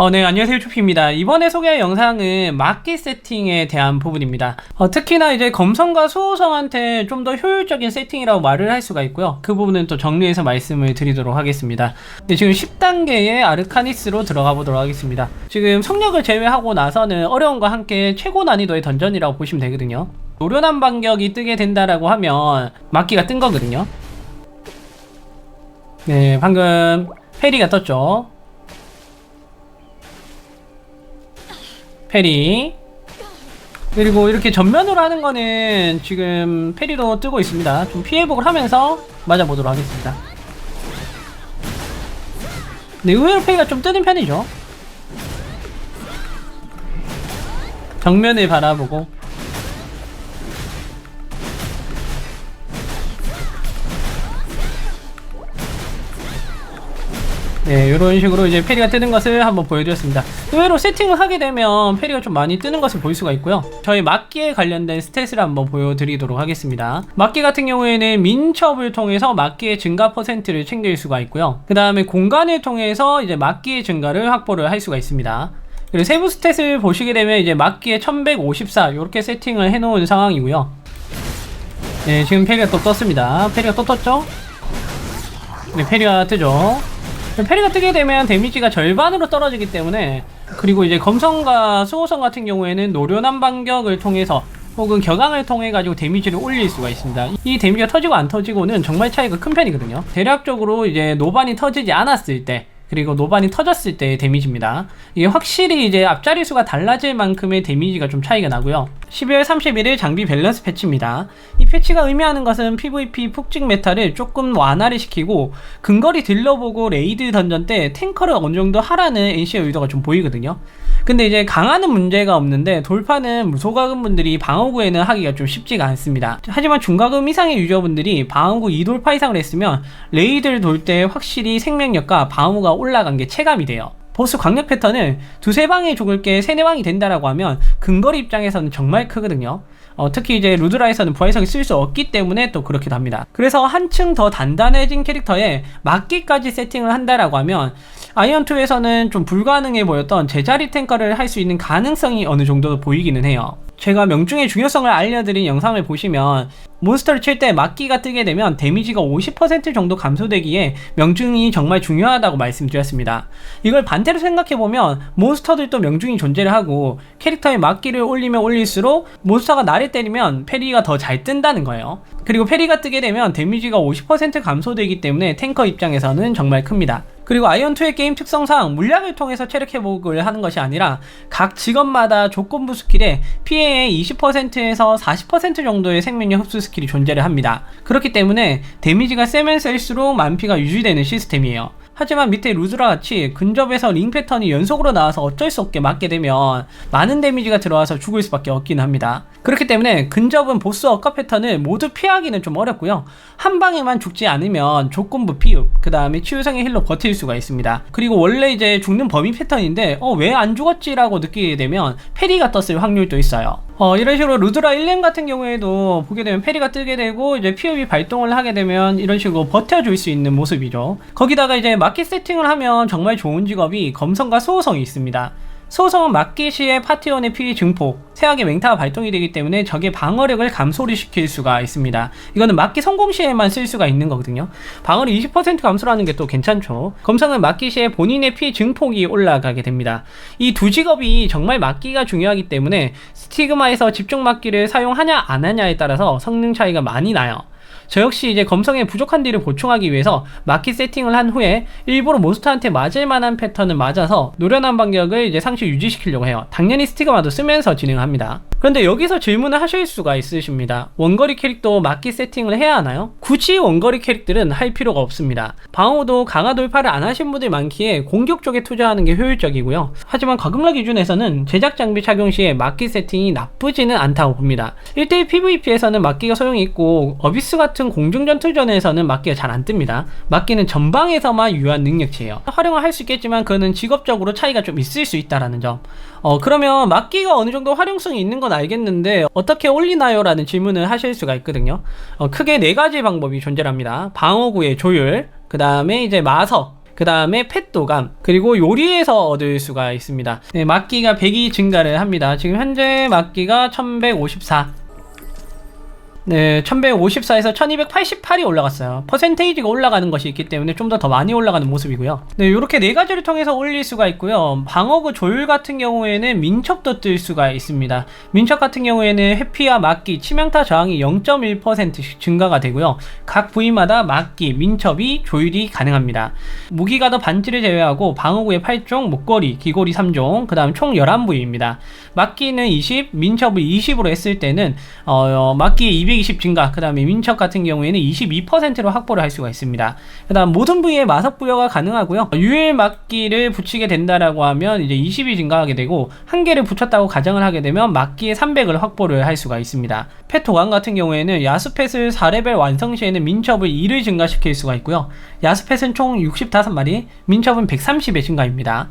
어, 네, 안녕하세요. 추피입니다. 이번에 소개할 영상은 막기 세팅에 대한 부분입니다. 어, 특히나 이제 검성과 수호성한테 좀 더 효율적인 세팅이라고 말을 할 수가 있고요. 그 부분은 또 정리해서 말씀을 드리도록 하겠습니다. 네, 지금 10단계의 아르카니스로 들어가 보도록 하겠습니다. 지금 성력을 제외하고 나서는 어려움과 함께 최고 난이도의 던전이라고 보시면 되거든요. 노련한 반격이 뜨게 된다라고 하면 막기가 뜬 거거든요. 네, 방금 페리가 떴죠. 페리. 그리고 이렇게 전면으로 하는 거는 지금 페리도 뜨고 있습니다. 좀 피해복을 하면서 맞아보도록 하겠습니다. 네 의외로 페리가 좀 뜨는 편이죠. 정면을 바라보고 네, 이런 식으로 이제 페리가 뜨는 것을 한번 보여드렸습니다. 의외로 세팅을 하게 되면 페리가 좀 많이 뜨는 것을 볼 수가 있고요. 저희 막기에 관련된 스탯을 한번 보여드리도록 하겠습니다. 막기 같은 경우에는 민첩을 통해서 막기의 증가 퍼센트를 챙길 수가 있고요. 그 다음에 공간을 통해서 이제 막기의 증가를 확보를 할 수가 있습니다. 그리고 세부 스탯을 보시게 되면 이제 막기의 1154 이렇게 세팅을 해놓은 상황이고요. 네, 지금 페리가 또 떴습니다. 페리가 또 떴죠? 네, 페리가 뜨죠. 페리가 뜨게 되면 데미지가 절반으로 떨어지기 때문에 그리고 이제 검성과 수호성 같은 경우에는 노련한 반격을 통해서 혹은 격앙을 통해 가지고 데미지를 올릴 수가 있습니다. 이 데미지가 터지고 안 터지고는 정말 차이가 큰 편이거든요. 대략적으로 이제 노반이 터지지 않았을 때 그리고 노반이 터졌을 때의 데미지입니다. 이게 확실히 이제 앞자리 수가 달라질 만큼의 데미지가 좀 차이가 나고요. 12월 31일 장비 밸런스 패치입니다. 이 패치가 의미하는 것은 PVP 푹찍 메타를 조금 완화를 시키고 근거리 딜러보고 레이드 던전 때 탱커를 어느 정도 하라는 NC의 의도가 좀 보이거든요. 근데 이제 강화는 문제가 없는데 돌파는 무소가금 분들이 방어구에는 하기가 좀 쉽지가 않습니다. 하지만 중가금 이상의 유저분들이 방어구 2돌파 이상을 했으면 레이드를 돌 때 확실히 생명력과 방어구가 올라간 게 체감이 돼요. 보스 광역 패턴을 두세 방에 죽을 게 세네 방이 된다라고 하면 근거리 입장에서는 정말 크거든요. 어, 특히 이제 루드라에서는 부활성이 쓸 수 없기 때문에 또 그렇기도 합니다. 그래서 한층 더 단단해진 캐릭터에 막기까지 세팅을 한다라고 하면 아이언2에서는 좀 불가능해 보였던 제자리 탱커를 할 수 있는 가능성이 어느 정도 보이기는 해요. 제가 명중의 중요성을 알려드린 영상을 보시면 몬스터를 칠 때 막기가 뜨게 되면 데미지가 50% 정도 감소되기에 명중이 정말 중요하다고 말씀드렸습니다. 이걸 반대로 생각해보면 몬스터들도 명중이 존재를 하고 캐릭터의 막기를 올리면 올릴수록 몬스터가 나를 때리면 페리가 더 잘 뜬다는 거예요. 그리고 페리가 뜨게 되면 데미지가 50% 감소되기 때문에 탱커 입장에서는 정말 큽니다. 그리고 아이언2의 게임 특성상 물약을 통해서 체력 회복을 하는 것이 아니라 각 직업마다 조건부 스킬에 피해의 20%에서 40% 정도의 생명력 흡수 스킬이 존재를 합니다. 그렇기 때문에 데미지가 세면 셀수록 만피가 유지되는 시스템이에요. 하지만 밑에 루즈라 같이 근접에서 링 패턴이 연속으로 나와서 어쩔 수 없게 맞게 되면 많은 데미지가 들어와서 죽을 수밖에 없긴 합니다. 그렇기 때문에 근접은 보스 억까 패턴을 모두 피하기는 좀 어렵고요. 한 방에만 죽지 않으면 조건부 피흡, 그 다음에 치유성의 힐로 버틸 수가 있습니다. 그리고 원래 이제 죽는 범위 패턴인데 어 왜 안 죽었지라고 느끼게 되면 페리가 떴을 확률도 있어요. 어, 이런 식으로 루드라 1렘 같은 경우에도 보게 되면 페리가 뜨게 되고 이제 피업이 발동을 하게 되면 이런 식으로 버텨줄 수 있는 모습이죠. 거기다가 이제 마켓 세팅을 하면 정말 좋은 직업이 검성과 수호성이 있습니다. 소성은 막기 시에 파티원의 피해 증폭, 세악의 맹타가 발동이 되기 때문에 적의 방어력을 감소를 시킬 수가 있습니다. 이거는 막기 성공 시에만 쓸 수가 있는 거거든요. 방어를 20% 감소라는 게 또 괜찮죠. 검성은 막기 시에 본인의 피해 증폭이 올라가게 됩니다. 이 두 직업이 정말 막기가 중요하기 때문에 스티그마에서 집중 막기를 사용하냐 안 하냐에 따라서 성능 차이가 많이 나요. 저 역시 이제 검성의 부족한 딜을 보충하기 위해서 마키 세팅을 한 후에 일부러 몬스터한테 맞을 만한 패턴을 맞아서 노련한 반격을 이제 상시 유지시키려고 해요. 당연히 스티그마도 쓰면서 진행합니다. 그런데 여기서 질문을 하실 수가 있으십니다. 원거리 캐릭터 막기 세팅을 해야 하나요? 굳이 원거리 캐릭들은 할 필요가 없습니다. 방어도 강화 돌파를 안 하신 분들 많기에 공격 쪽에 투자하는 게 효율적이고요. 하지만 과금라 기준에서는 제작 장비 착용 시에 막기 세팅이 나쁘지는 않다고 봅니다. 1대1 PVP에서는 막기가 소용이 있고 어비스 같은 공중전투전에서는 막기가 잘 안 뜹니다. 막기는 전방에서만 유효한 능력치예요. 활용을 할 수 있겠지만 그는 직업적으로 차이가 좀 있을 수 있다라는 점. 어 그러면 막기가 어느 정도 활용성이 있는 건 알겠는데 어떻게 올리나요? 라는 질문을 하실 수가 있거든요. 어, 크게 네 가지 방법이 존재합니다. 방어구의 조율, 그 다음에 이제 마석, 그 다음에 펫도감, 그리고 요리에서 얻을 수가 있습니다. 네, 막기가 100이 증가를 합니다. 지금 현재 막기가 1154. 네, 1154에서 1288이 올라갔어요. 퍼센테이지가 올라가는 것이 있기 때문에 좀 더 더 많이 올라가는 모습이고요. 네, 이렇게 네 가지를 통해서 올릴 수가 있고요. 방어구 조율 같은 경우에는 민첩도 뜰 수가 있습니다. 민첩 같은 경우에는 회피와 막기, 치명타 저항이 0.1%씩 증가가 되고요. 각 부위마다 막기, 민첩이 조율이 가능합니다. 무기가 더 반지를 제외하고 방어구의 8종, 목걸이, 귀걸이 3종, 그 다음 총 11부위입니다. 막기는 20, 민첩을 20으로 했을 때는 어, 막기의 220 증가, 그 다음에 민첩 같은 경우에는 22%로 확보를 할 수가 있습니다. 그 다음 모든 부위에 마석 부여가 가능하고요. 유일 막기를 붙이게 된다라고 하면 이제 20이 증가하게 되고 한 개를 붙였다고 가정을 하게 되면 막기의 300을 확보를 할 수가 있습니다. 펫 도감 같은 경우에는 야수펫을 4레벨 완성 시에는 민첩을 2를 증가시킬 수가 있고요. 야수펫은 총 65마리, 민첩은 130의 증가입니다.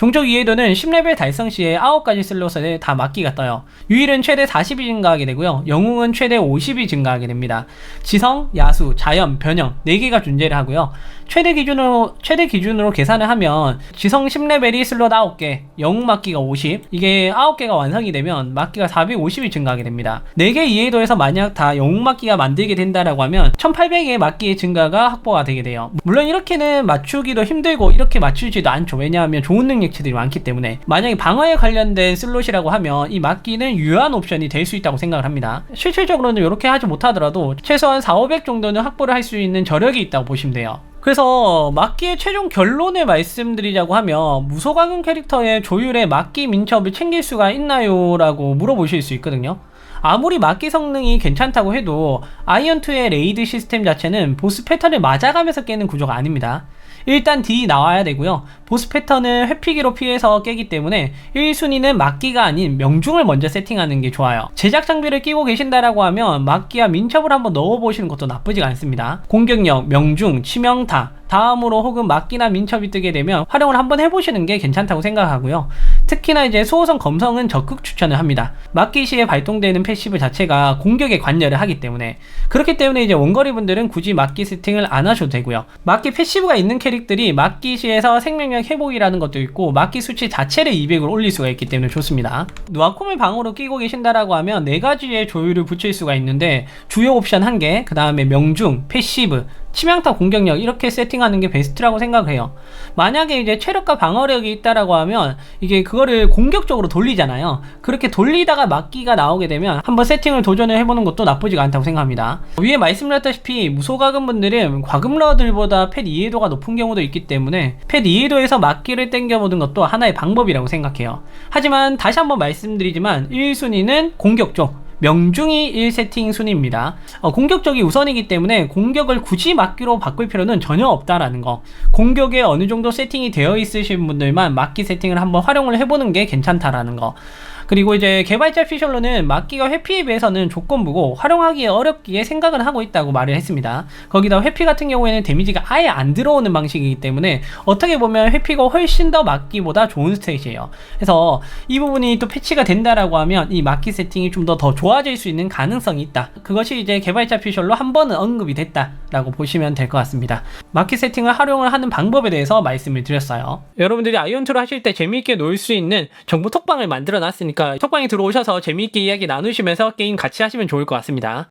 종족 이해도는 10레벨 달성 시에 9가지 슬롯에 다 막기가 떠요. 유일은 최대 40이 증가하게 되고요. 영웅은 최대 50이 증가하게 됩니다. 지성, 야수, 자연, 변형 4개가 존재를 하고요. 최대 기준으로 최대 기준으로 계산을 하면 지성 10레벨이 슬롯 9개, 영웅 막기가 50. 이게 9개가 완성이 되면 막기가 450이 증가하게 됩니다. 4개 이해도에서 만약 다 영웅 막기가 만들게 된다라고 하면 1800의 막기의 증가가 확보가 되게 돼요. 물론 이렇게는 맞추기도 힘들고 이렇게 맞추지도 않죠. 왜냐하면 좋은 능력치들이 많기 때문에 만약에 방어에 관련된 슬롯이라고 하면 이 막기는 유효한 옵션이 될 수 있다고 생각을 합니다. 실질적으로는 이렇게 하지 못하더라도 최소한 4, 500 정도는 확보를 할 수 있는 저력이 있다고 보시면 돼요. 그래서 막기의 최종 결론을 말씀드리자고 하면 무소가금 캐릭터의 조율에 막기 민첩을 챙길 수가 있나요? 라고 물어보실 수 있거든요. 아무리 막기 성능이 괜찮다고 해도 아이언2의 레이드 시스템 자체는 보스 패턴을 맞아가면서 깨는 구조가 아닙니다. 일단 딜이 나와야 되고요. 보스 패턴은 회피기로 피해서 깨기 때문에 1순위는 막기가 아닌 명중을 먼저 세팅하는 게 좋아요. 제작 장비를 끼고 계신다라고 하면 막기와 민첩을 한번 넣어보시는 것도 나쁘지가 않습니다. 공격력, 명중, 치명타, 다음으로 혹은 막기나 민첩이 뜨게 되면 활용을 한번 해보시는 게 괜찮다고 생각하고요. 특히나 이제 수호성 검성은 적극 추천을 합니다. 막기 시에 발동되는 패시브 자체가 공격에 관여를 하기 때문에 그렇기 때문에 이제 원거리 분들은 굳이 막기 세팅을 안 하셔도 되고요. 막기 패시브가 있는 캐릭들이 막기 시에서 생명력 회복이라는 것도 있고 막기 수치 자체를 200으로 올릴 수가 있기 때문에 좋습니다. 누아콤을 방으로 끼고 계신다라고 하면 네 가지의 조율을 붙일 수가 있는데 주요 옵션 한 개, 그 다음에 명중, 패시브, 치명타 공격력 이렇게 세팅하는 게 베스트라고 생각해요. 만약에 이제 체력과 방어력이 있다라고 하면 이게 그거를 공격적으로 돌리잖아요. 그렇게 돌리다가 막기가 나오게 되면 한번 세팅을 도전을 해보는 것도 나쁘지가 않다고 생각합니다. 위에 말씀드렸다시피 무소가금 분들은 과금러들보다 펫 이해도가 높은 경우도 있기 때문에 펫 이해도에서 막기를 땡겨보는 것도 하나의 방법이라고 생각해요. 하지만 다시 한번 말씀드리지만 1순위는 공격 쪽 명중이 1세팅 순위입니다. 어, 공격적이 우선이기 때문에 공격을 굳이 막기로 바꿀 필요는 전혀 없다라는 거. 공격에 어느 정도 세팅이 되어 있으신 분들만 막기 세팅을 한번 활용을 해보는 게 괜찮다라는 거. 그리고 이제 개발자 피셜로는 막기가 회피에 비해서는 조건부고 활용하기 어렵기에 생각을 하고 있다고 말을 했습니다. 거기다 회피 같은 경우에는 데미지가 아예 안 들어오는 방식이기 때문에 어떻게 보면 회피가 훨씬 더 막기보다 좋은 스탯이에요. 그래서 이 부분이 또 패치가 된다라고 하면 이 막기 세팅이 좀 더 더 좋아질 수 있는 가능성이 있다. 그것이 이제 개발자 피셜로 한 번은 언급이 됐다 라고 보시면 될 것 같습니다. 막기 세팅을 활용을 하는 방법에 대해서 말씀을 드렸어요. 여러분들이 아이언2를 하실 때 재미있게 놀 수 있는 정보 톡방을 만들어 놨으니까 톡방에 들어오셔서 재미있게 이야기 나누시면서 게임 같이 하시면 좋을 것 같습니다.